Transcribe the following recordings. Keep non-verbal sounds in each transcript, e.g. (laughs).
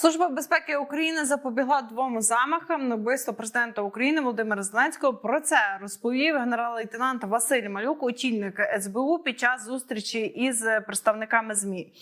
Служба безпеки України запобігла двом замахам на вбивство президента України Володимира Зеленського. Про це розповів генерал-лейтенант Василь Малюк, очільник СБУ, під час зустрічі із представниками змі.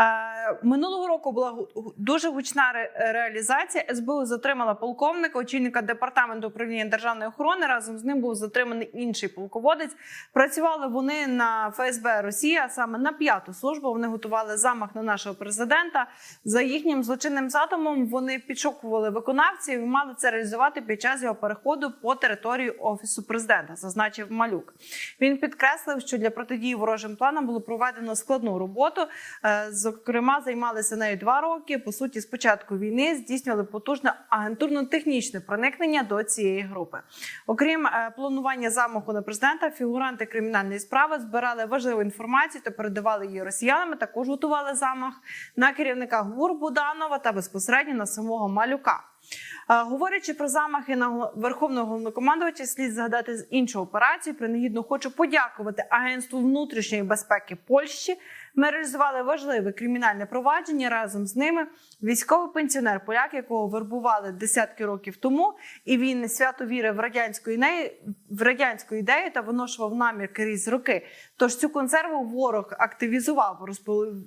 Е, минулого року була дуже гучна ре- реалізація. СБУ затримала полковника, очільника департаменту управління державної охорони. Разом з ним був затриманий інший полководець. Працювали вони на ФСБ Росії, а саме на п'яту службу. Вони готували замах на нашого президента. За їхнім злочинним задумом вони підшукували виконавців і мали це реалізувати під час його переходу по території офісу президента, зазначив Малюк. Він підкреслив, що для протидії ворожим планам було проведено складну роботу. Е, Зокрема, займалися нею два роки. По суті, з початку війни здійснювали потужне агентурно-технічне проникнення до цієї групи. Окрім е, планування замаху на президента, фігуранти кримінальної справи збирали важливу інформацію та передавали її росіянам. Також готували замах на керівника ГУР Буданова та безпосередньо на самого Малюка. Е, Говорячи про замахи на верховного головнокомандувача, слід згадати з іншу операцію. Принагідно хочу подякувати Агентству внутрішньої безпеки Польщі. Ми реалізували важливе кримінальне провадження разом з ними. Військовий пенсіонер поляк, якого вербували десятки років тому, і він свято вірив в радянську ідею, в радянську ідею та виношував намір крізь роки. Тож цю консерву ворог активізував,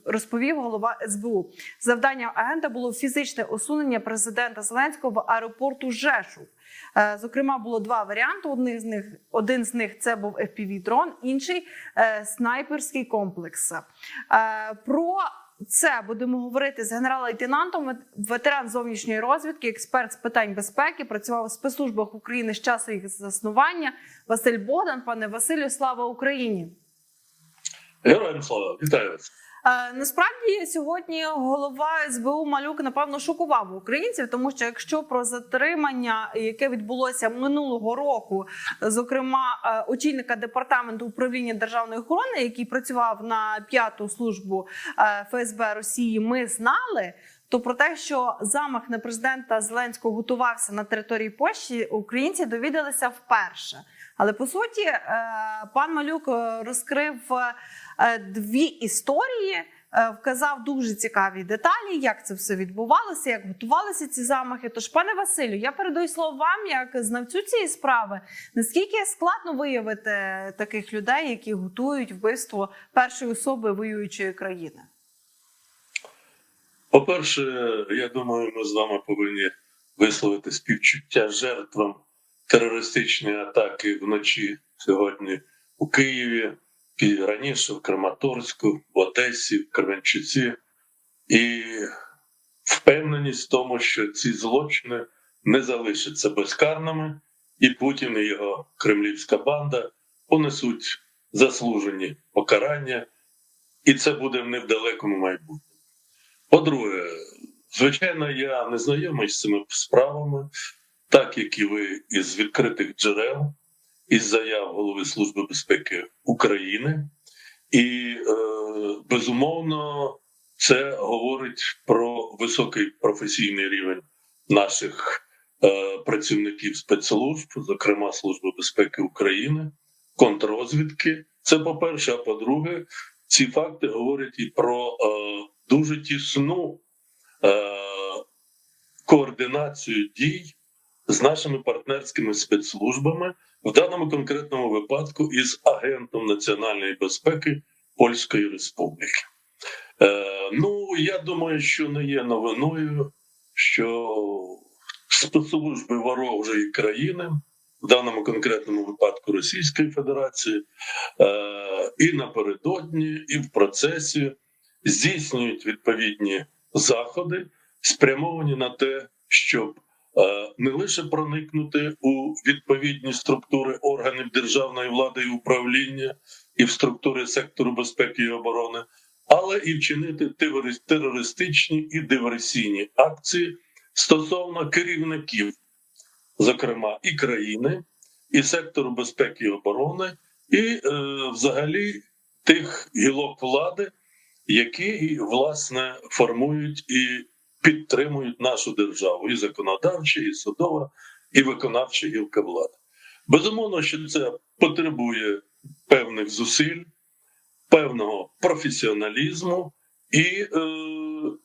розповів, голова СБУ. Завданням агента було фізичне усунення президента Зеленського в аеропорту Жешув. Е, Зокрема, було два варіанти. Один з них один з них це був fpv дрон інший е, снайперський комплекс. Е, Про це будемо говорити з генерал-лейтенантом, вет- ветеран зовнішньої розвідки, експерт з питань безпеки, працював у спецслужбах України з часу їх заснування. Василь Богдан, пане Василю, слава Україні! Героям слава, вітаю вас. Е, Насправді сьогодні голова СБУ Малюк напевно шокував українців, тому що якщо про затримання, яке відбулося минулого року, зокрема е, очільника департаменту управління державної охорони, який працював на п'яту службу е, ФСБ Росії, ми знали. То про те, що замах на президента Зеленського готувався на території Польщі, українці довідалися вперше. Але по суті, пан Малюк розкрив дві історії, е, вказав дуже цікаві деталі, як це все відбувалося, як готувалися ці замахи. Тож, пане Василю, я передаю слово вам як знавцю цієї справи. Наскільки складно виявити таких людей, які готують вбивство першої особи воюючої країни? По-перше, я думаю, ми з вами повинні висловити співчуття жертвам терористичної атаки вночі сьогодні у Києві, і раніше в Краматорську, в Одесі, в Кременчуці. І впевненість в тому, що ці злочини не залишаться безкарними, і Путін і його кремлівська банда понесуть заслужені покарання, і це буде в невдалекому майбутньому. По-друге, звичайно, я не знайомий з цими справами, так як і ви із відкритих джерел, із заяв голови Служби безпеки України. І е, безумовно це говорить про високий професійний рівень наших е, працівників спецслужб, зокрема Служби безпеки України, контррозвідки. Це по-перше, а по-друге, ці факти говорять і про е, дуже тісну е, координацію дій з нашими партнерськими спецслужбами, в даному конкретному випадку із агентом національної безпеки Польської Республіки. Е, ну, я думаю, що не є новиною, що спецслужби ворожої країни, в даному конкретному випадку Російської Федерації, е, і напередодні, і в процесі здійснюють відповідні заходи, спрямовані на те, щоб не лише проникнути у відповідні структури органів державної влади і управління і в структури сектору безпеки і оборони, але і вчинити терористичні і диверсійні акції стосовно керівників, зокрема і країни, і сектору безпеки і оборони, і е, взагалі тих гілок влади, які власне формують і підтримують нашу державу, і законодавча, і судова, і виконавча гілка влади. Безумовно, що це потребує певних зусиль, певного професіоналізму і е,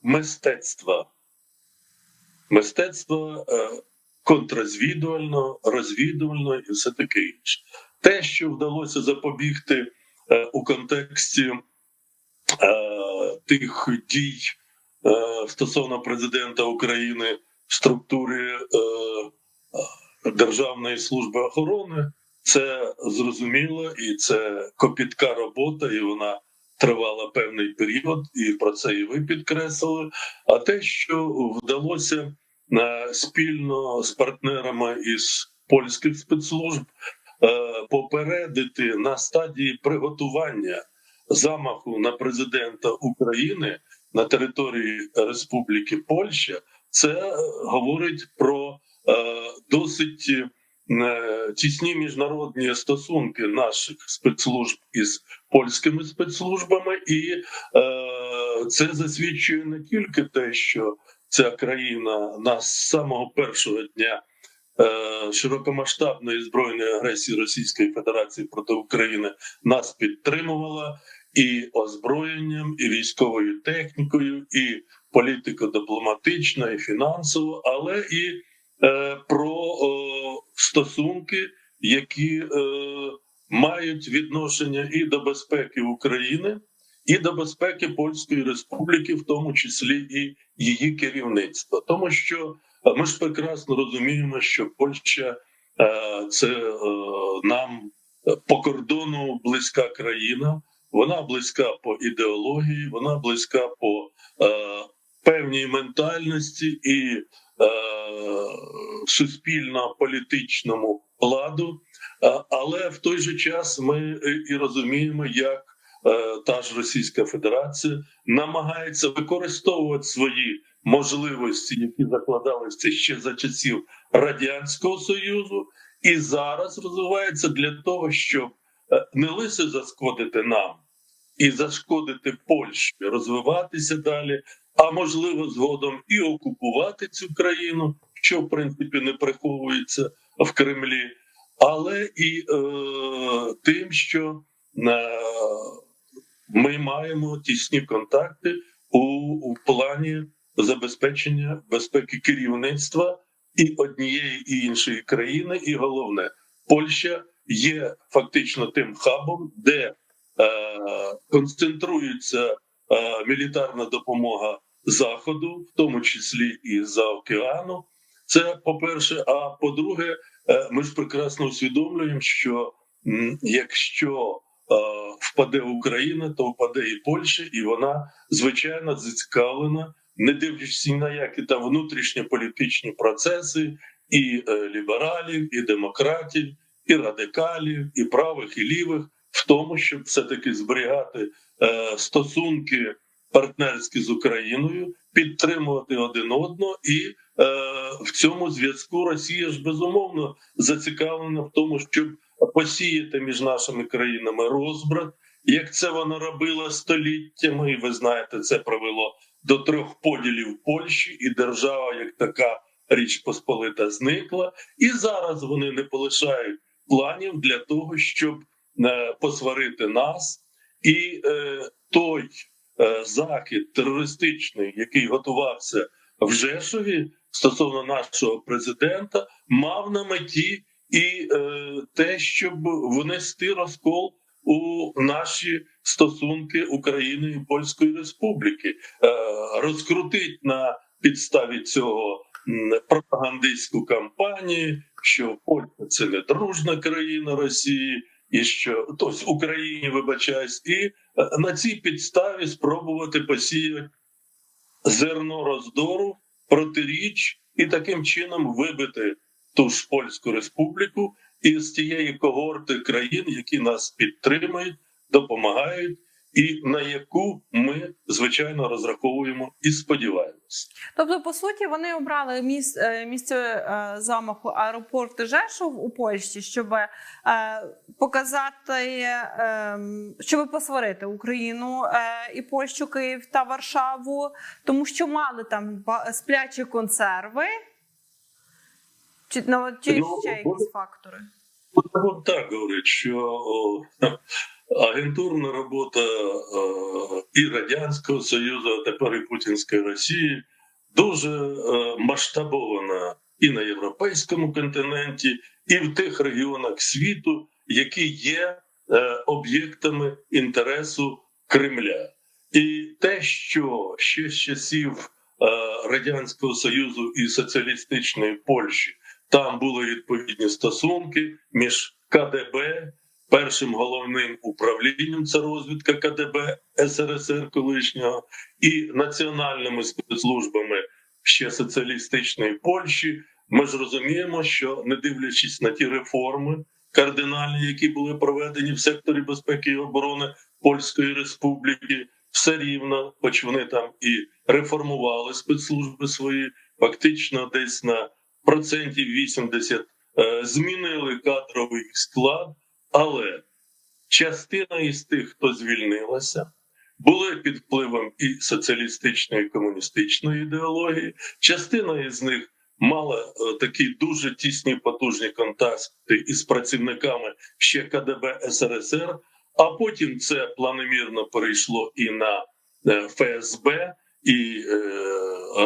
мистецтва мистецтва е, контррозвідувального, розвідувального і все таке інше. Те, що вдалося запобігти е, у контексті е, тих дій стосовно президента України в структурі е, е, Державної служби охорони, це зрозуміло, і це копітка робота, і вона тривала певний період, і про це і ви підкреслили. А те, що вдалося е, спільно з партнерами із польських спецслужб е, попередити на стадії приготування замаху на президента України на території Республіки Польща, це е, говорить про е, досить е, тісні міжнародні стосунки наших спецслужб із польськими спецслужбами, і е, це засвідчує не тільки те, що ця країна на з самого першого дня е, широкомасштабної збройної агресії Російської Федерації проти України нас підтримувала і озброєнням, і військовою технікою, і політико-дипломатично, і фінансово, але і е, про о, стосунки, які е, мають відношення і до безпеки України, і до безпеки Польської Республіки, в тому числі і її керівництва, тому що е, ми ж прекрасно розуміємо, що Польща е, це е, нам по кордону близька країна. Вона близька по ідеології, вона близька по е, певній ментальності і е, суспільно-політичному ладу. Е, але в той же час ми е, і розуміємо, як е, та ж Російська Федерація намагається використовувати свої можливості, які закладалися ще за часів Радянського Союзу, і зараз розвивається для того, щоб не лише зашкодити нам і зашкодити Польщі, розвиватися далі, а можливо, згодом і окупувати цю країну, що в принципі не приховується в Кремлі, але і е, тим, що е, ми маємо тісні контакти у, у плані забезпечення безпеки керівництва і однієї і іншої країни, і головне, Польща є фактично тим хабом, де е, концентрується е, мілітарна допомога Заходу, в тому числі і за океану. Це по-перше. А по-друге, е, ми ж прекрасно усвідомлюємо, що м, якщо е, впаде Україна, то впаде і Польща, і вона звичайно зацікавлена, не дивлячись на які там внутрішньополітичні процеси, і е, лібералів, і демократів, і радикалів, і правих, і лівих, в тому, щоб все таки зберігати е, стосунки партнерські з Україною, підтримувати один одного, і е, в цьому зв'язку Росія ж безумовно зацікавлена в тому, щоб посіяти між нашими країнами розбрат, як це вона робила століттями, і ви знаєте, це привело до трьох поділів Польщі, і держава, як така річ Посполита, зникла. І зараз вони не полишають планів для того, щоб е, посварити нас, і е, той е, захід терористичний, який готувався в Жешові стосовно нашого президента, мав на меті і е, те, щоб внести розкол у наші стосунки України і Польської Республіки, е, розкрутить на підставі цього пропагандистську кампанію, що Польща це не дружна країна Росії, і що тобто Україні вибачаюсь, і е, на цій підставі спробувати посіяти зерно роздору протиріч і таким чином вибити ту ж польську республіку із тієї когорти країн, які нас підтримують, допомагають, і на яку ми звичайно розраховуємо і сподіваємося. Тобто, по суті, вони обрали е, місце е, замаху аеропорт Жешов у Польщі, щоб е, показати, е, щоб посварити Україну і Польщу, Київ та Варшаву, тому що мали там сплячі консерви. Чи, ну, чи Ну, ще якісь фактори? От так говорить, що агентурна робота і Радянського Союзу, а тепер і Путінської Росії дуже е, масштабована і на європейському континенті, і в тих регіонах світу, які є е, об'єктами інтересу Кремля. І те, що ще з часів е, Радянського Союзу і соціалістичної Польщі там були відповідні стосунки між КДБ, першим головним управлінням це розвідка КДБ СРСР колишнього і національними спецслужбами ще соціалістичної Польщі. Ми ж розуміємо, що не дивлячись на ті реформи кардинальні, які були проведені в секторі безпеки і оборони Польської Республіки, все рівно, хоч вони там і реформували спецслужби свої, фактично десь на процентів 80 е, змінили кадровий склад, але частина із тих, хто звільнилася, були під впливом і соціалістичної і комуністичної ідеології. Частина із них мала е, такі дуже тісні потужні контакти із працівниками ще КДБ СРСР. А потім це планомірно перейшло і на е, ФСБ, і е,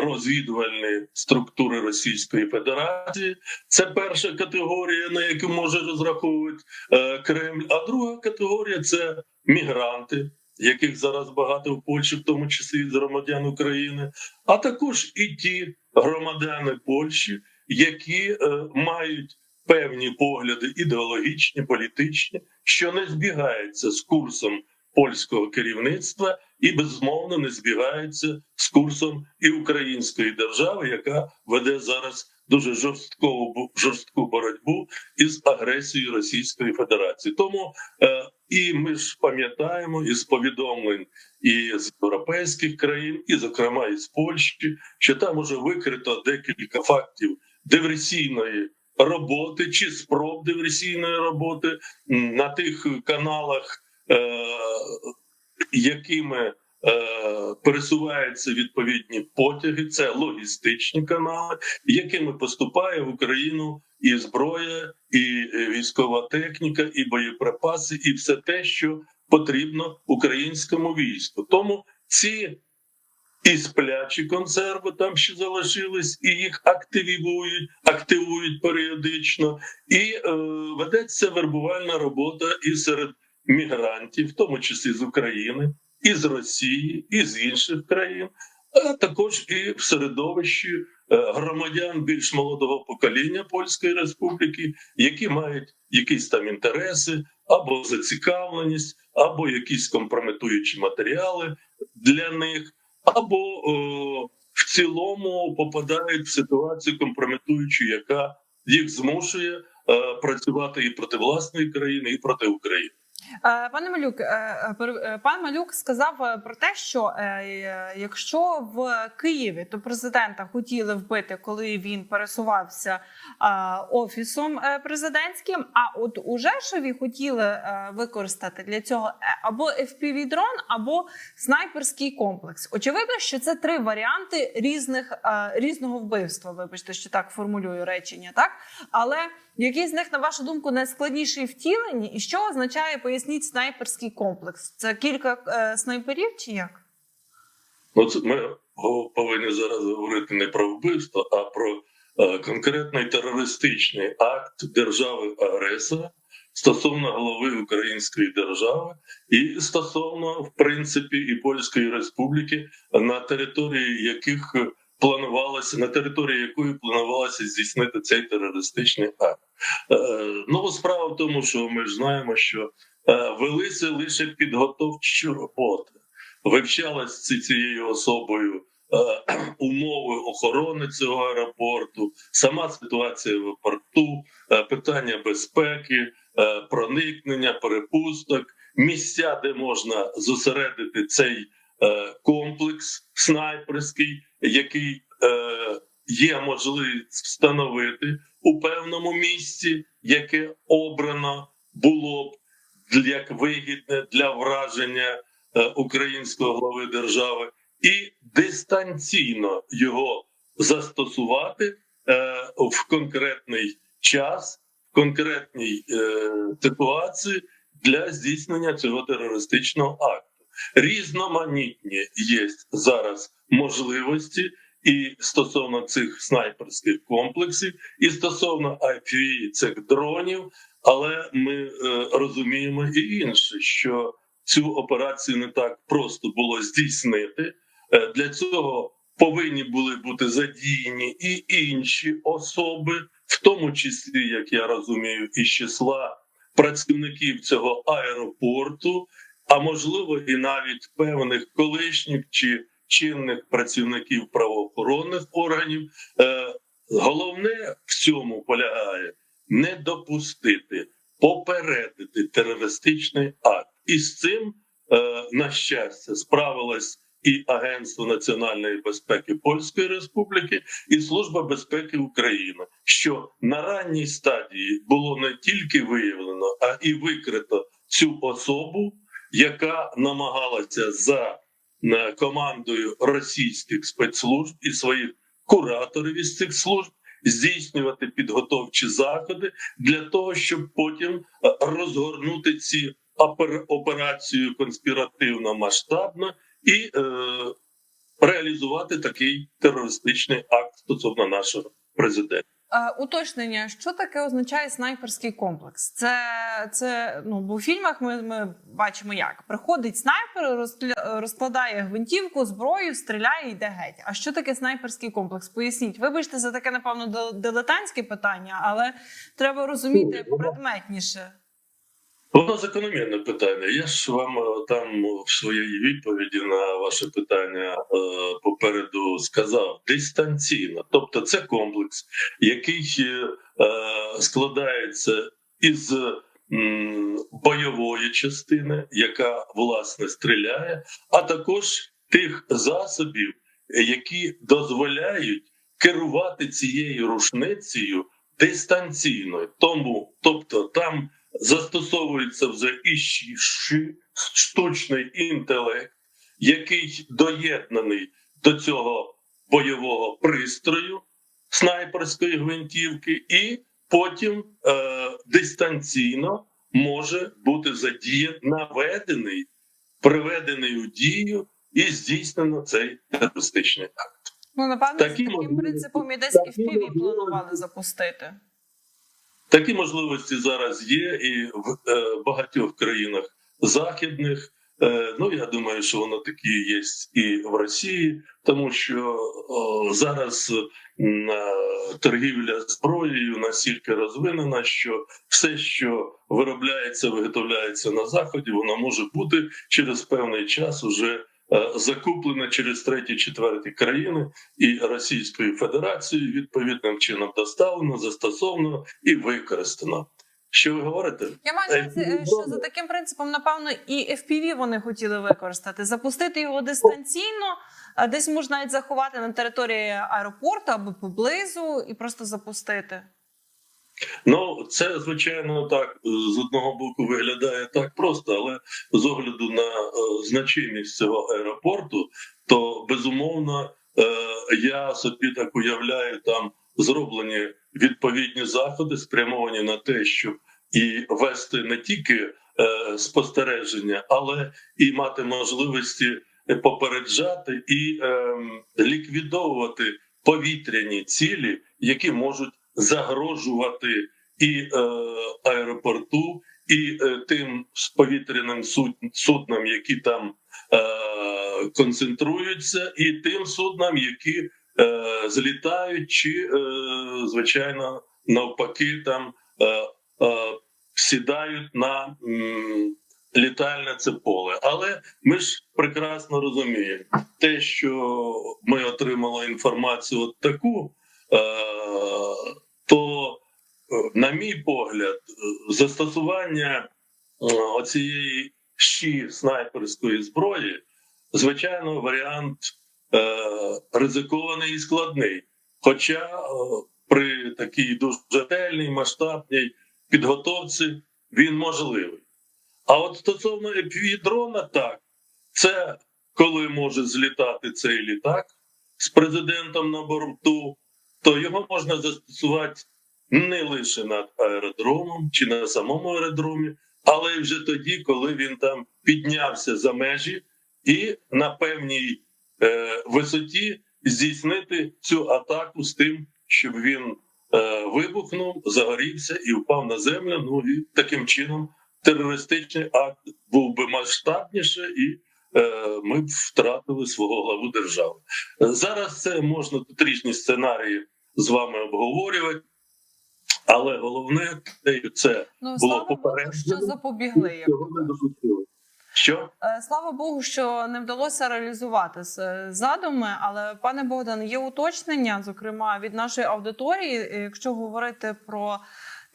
розвідувальні структури Російської Федерації. Це перша категорія, на яку може розраховувати е, Кремль. А друга категорія це мігранти, яких зараз багато в Польщі, в тому числі з громадян України, а також і ті громадяни Польщі, які е, мають певні погляди ідеологічні, політичні, що не збігаються з курсом польського керівництва і безумовно не збігаються з курсом і української держави, яка веде зараз дуже жорсткову жорстку боротьбу із агресією Російської Федерації. Тому е, і ми ж пам'ятаємо із повідомлень і з європейських країн, і зокрема із Польщі, що там уже викрито декілька фактів диверсійної роботи чи спроб диверсійної роботи на тих каналах, якими е, пересуваються відповідні потяги, це логістичні канали, якими поступає в Україну і зброя, і е, військова техніка, і боєприпаси, і все те, що потрібно українському війську. Тому ці і сплячі консерви там ще залишились, і їх активують, активують періодично, і е, ведеться вербувальна робота і серед мігрантів, в тому числі з України, і з Росії, і з інших країн, а також і в середовищі е, громадян більш молодого покоління Польської Республіки, які мають якісь там інтереси або зацікавленість, або якісь компрометуючі матеріали для них або о, в цілому попадають в ситуацію компрометуючу, яка їх змушує е, працювати і проти власної країни, і проти України. Е, Пане Малюк, е, е, пан Малюк сказав про те, що якщо в Києві то президента хотіли вбити, коли він пересувався офісом президентським. А от у Жешові хотіли використати для цього або fpv дрон або снайперський комплекс. Очевидно, що це три варіанти різних різного вбивства. Вибачте, що так формулюю речення, так але який з них, на вашу думку, найскладніший в втіленні, і що означає поясніть снайперський комплекс? Це кілька е, снайперів чи як? Ну, це ми повинні зараз говорити не про вбивство, а про е, конкретний терористичний акт держави-агресора стосовно голови Української держави і стосовно, в принципі, і Польської Республіки, на території яких планувалося на території якої планувалося здійснити цей терористичний акт. Е, ну справа в тому, що ми ж знаємо, що е, велися лише підготовчі роботи вивчалась ці- цією особою е, (clears throat) умови охорони цього аеропорту, сама ситуація в порту, питання безпеки, проникнення, перепусток, місця, де можна зосередити цей комплекс снайперський, який е, є можливість встановити у певному місці, яке обрано було б як вигідне для враження е, українського глави держави, і дистанційно його застосувати е, в конкретний час, в конкретній е, ситуації для здійснення цього терористичного акту. Різноманітні є зараз можливості, і стосовно цих снайперських комплексів, і стосовно IPV цих дронів. Але ми е, розуміємо і інше, що цю операцію не так просто було здійснити. Е, для цього повинні були бути задіяні і інші особи, в тому числі, як я розумію, із числа працівників цього аеропорту, а можливо, і навіть певних колишніх чи чинних працівників правоохоронних органів. Е, Головне в цьому полягає не допустити попередити терористичний акт, і з цим, е, на щастя, справилась і Агентство національної безпеки Польської Республіки, і Служба безпеки України, що на ранній стадії було не тільки виявлено, а і викрито цю особу, яка намагалася за е, командою російських спецслужб і своїх кураторів із цих служб здійснювати підготовчі заходи для того, щоб потім е, розгорнути ці опер- операцію конспіративно масштабно і е, реалізувати такий терористичний акт стосовно нашого президента. Е, уточнення, що таке означає снайперський комплекс? Це, це ну, бо у фільмах ми, ми бачимо, як приходить снайпер, розкладає гвинтівку, зброю, стріляє і йде геть. А що таке снайперський комплекс? Поясніть, вибачте за таке, напевно, дил- дилетантське питання, але треба розуміти предметніше. Воно закономірне питання. Я ж вам е, там в своїй відповіді на ваше питання е, попереду сказав дистанційно. Тобто, це комплекс, який е, складається із бойової частини, яка власне стріляє, а також тих засобів, які дозволяють керувати цією рушницею дистанційно. Тому, тобто, там застосовується вже і штучний інтелект, який доєднаний до цього бойового пристрою снайперської гвинтівки, і потім е, дистанційно може бути задіян, наведений, приведений у дію і здійснено цей терористичний акт. Ну, напевно, Такі таким принципом і десь такі FPV можливості- планували запустити. Такі можливості зараз є і в е, багатьох країнах західних. Е, ну я думаю, що воно такі є і в Росії, тому що о, зараз е, торгівля зброєю настільки розвинена, що все, що виробляється, виготовляється на заході, воно може бути через певний час уже е, закуплене через треті, четверті країни і Російською Федерацією відповідним чином доставлено, застосовано і використано. Що ви говорите? Я маю е, що за таким принципом, напевно, і FPV вони хотіли використати, запустити його дистанційно, а десь можна навіть заховати на території аеропорту або поблизу і просто запустити. Ну, це звичайно так з одного боку виглядає так просто, але з огляду на е, значимість цього аеропорту, то безумовно е, я собі так уявляю, там зроблені відповідні заходи, спрямовані на те, щоб і вести не тільки е, спостереження, але і мати можливості попереджати і е, ліквідовувати повітряні цілі, які можуть загрожувати і е, аеропорту, і е, тим повітряним суд- суднам, які там е, концентруються, і тим суднам, які е, злітають, чи е, звичайно навпаки там е, е, сідають на м, літальне це поле. Але ми ж прекрасно розуміємо те, що ми отримали інформацію от таку, е, на мій погляд, е, застосування е, оцієї щі снайперської зброї, звичайно, варіант е, ризикований і складний. Хоча е, при такій дуже ретельній масштабній підготовці він можливий. А от стосовно fpv дрона, так, це коли може злітати цей літак з президентом на борту, то його можна застосувати не лише над аеродромом чи на самому аеродромі, але й вже тоді, коли він там піднявся за межі і на певній е, висоті здійснити цю атаку з тим, щоб він е, вибухнув, загорівся і впав на землю. Ну і таким чином терористичний акт був би масштабніше, і е, ми б втратили свого главу держави. Е, Зараз це можна тут різні сценарії з вами обговорювати, але головне це Ну Було слава попереджено. що запобігли. цього не допустили. Що? Е, Слава Богу, що не вдалося реалізувати з- задуми. Але пане Богдан, є уточнення, зокрема від нашої аудиторії, е, якщо говорити про.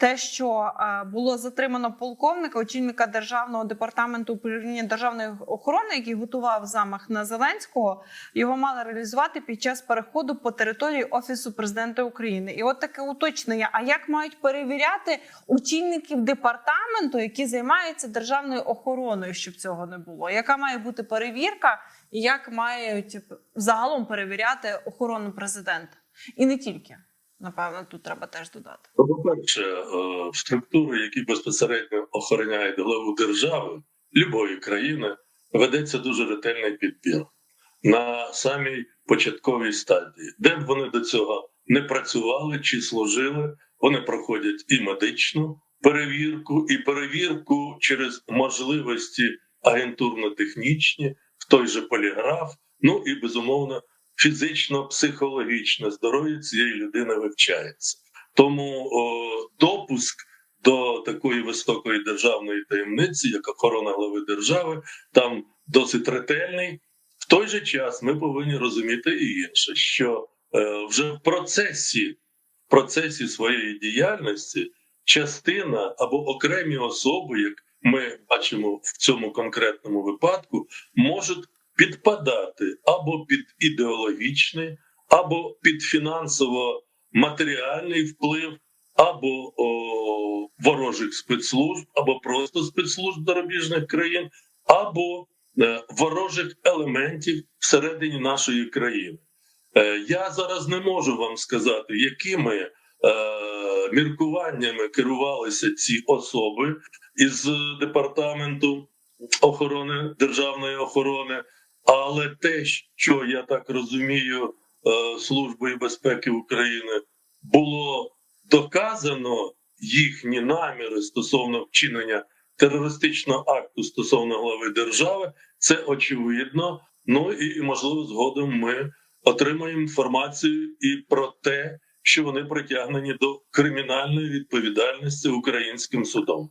Те, що е, було затримано полковника, очільника державного департаменту управління державної охорони, який готував замах на Зеленського, його мали реалізувати під час переходу по території офісу президента України. І от таке уточнення: а як мають перевіряти очільників департаменту, які займаються державною охороною, щоб цього не було? Яка має бути перевірка, і як мають загалом перевіряти охорону президента? І не тільки напевно, тут треба теж додати. По-перше, е, структури, які безпосередньо охороняють главу держави любої країни, ведеться дуже ретельний підбір на самій початковій стадії, де б вони до цього не працювали чи служили, вони проходять і медичну перевірку, і перевірку через можливості агентурно-технічні, в той же поліграф, ну і безумовно фізично-психологічне здоров'я цієї людини вивчається. Тому о, допуск до такої високої державної таємниці, як охорона глави держави, там досить ретельний. В той же час ми повинні розуміти і інше, що е, вже в процесі, в процесі своєї діяльності частина або окремі особи, як ми бачимо в цьому конкретному випадку, можуть підпадати або під ідеологічний, або під фінансово-матеріальний вплив, або о, ворожих спецслужб, або просто спецслужб зарубіжних країн, або е, ворожих елементів всередині нашої країни. Е, я зараз не можу вам сказати, якими е, міркуваннями керувалися ці особи із департаменту охорони державної охорони. Але те, що я так розумію, е, Службою безпеки України було доказано їхні наміри стосовно вчинення терористичного акту стосовно глави держави, це очевидно. Ну і можливо, згодом ми отримаємо інформацію і про те, що вони притягнені до кримінальної відповідальності українським судом.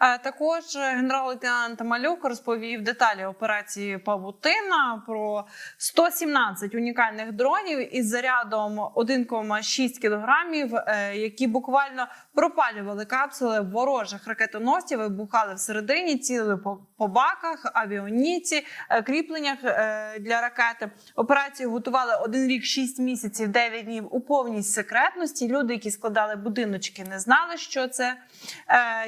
Е, Також генерал-лейтенант Малюк розповів деталі операції Павутина про 117 унікальних дронів із зарядом 1,6 кілограмів, е, які буквально пропалювали капсули ворожих ракетоносців, вибухали всередині, цілили по, баках, авіоніці, е, кріпленнях для ракети. Операцію готували один рік, 6 місяців, 9 днів у повній секретності. Люди, які складали будиночки, не знали, що це.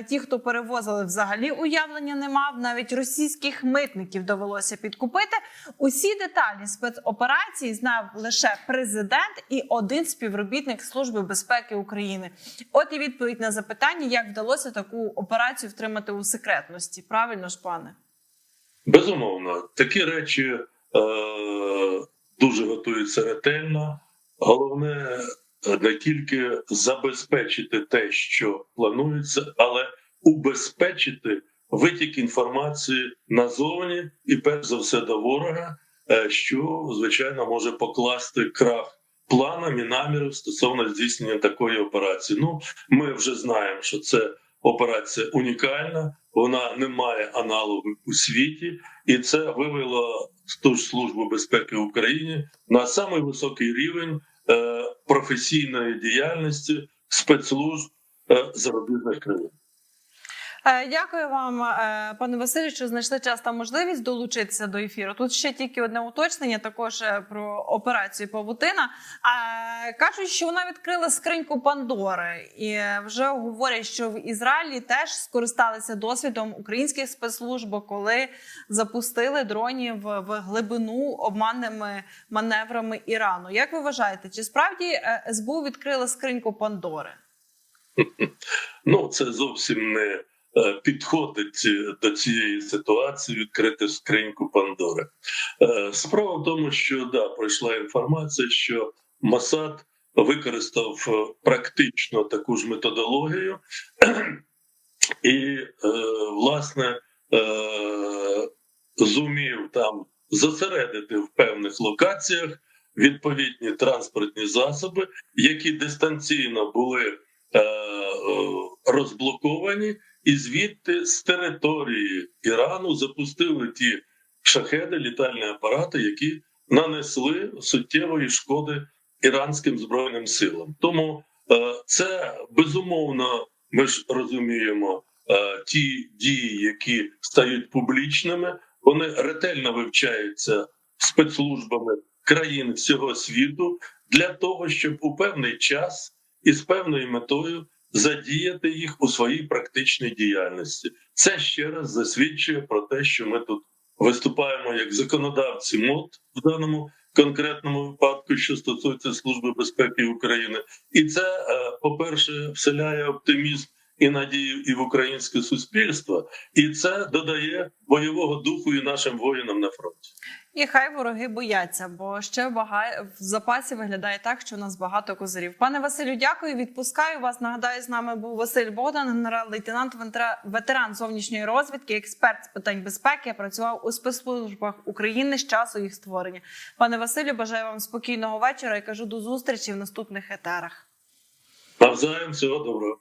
Ті, хто перевозили, взагалі уявлення не мав. Навіть російських митників довелося підкупити. Усі деталі спецоперації знав лише президент і один співробітник Служби безпеки України. От і відповідь на запитання, як вдалося таку операцію втримати у секретності. Правильно ж, пане? Безумовно, такі речі е, дуже готуються ретельно. Головне е, не тільки забезпечити те, що планується, але убезпечити витік інформації назовні і перш за все до ворога, е, що звичайно може покласти крах планам і намірам стосовно здійснення такої операції. Ну, ми вже знаємо, що це операція унікальна, вона не має аналогу у світі, і це вивело ту ж службу безпеки України на самий високий рівень е, професійної діяльності спецслужб е, зарубіжних країн. Е, Дякую вам, е, пане Василю, що знайшли час та можливість долучитися до ефіру. Тут ще тільки одне уточнення, також е, про операцію Павутина. Кажуть, що вона відкрила скриньку Пандори, і вже говорять, що в Ізраїлі теж скористалися досвідом українських спецслужб, коли запустили дронів в глибину обманними маневрами Ірану. Як ви вважаєте, чи справді СБУ відкрила скриньку Пандори? (laughs) Ну, це зовсім не підходить е, до цієї ситуації, відкрити скриньку Пандори. Е, Справа в тому, що да, пройшла інформація, що Масад використав е, практично таку ж методологію, і, е, власне, е, зумів там зосередити в певних локаціях відповідні транспортні засоби, які дистанційно були е, е, розблоковані, і звідти з території Ірану запустили ті шахеди, літальні апарати, які нанесли суттєвої шкоди іранським збройним силам. Тому е, це безумовно, ми ж розуміємо, е, ті дії, які стають публічними, вони ретельно вивчаються спецслужбами країн всього світу для того, щоб у певний час і з певною метою задіяти їх у своїй практичній діяльності. Це ще раз засвідчує про те, що ми тут виступаємо як законодавці МОД в даному конкретному випадку, що стосується служби безпеки України, і це, е, по-перше, вселяє оптимізм і надію і в українське суспільство, і це додає бойового духу і нашим воїнам на фронті. І хай вороги бояться, бо ще бага... в запасі виглядає так, що у нас багато козирів. Пане Василю, дякую. Відпускаю вас. Нагадаю, з нами був Василь Богдан, генерал-лейтенант, ветеран зовнішньої розвідки, експерт з питань безпеки. Працював у спецслужбах України з часу їх створення. Пане Василю, бажаю вам спокійного вечора і кажу до зустрічі в наступних етерах. Навзаєм всього доброго.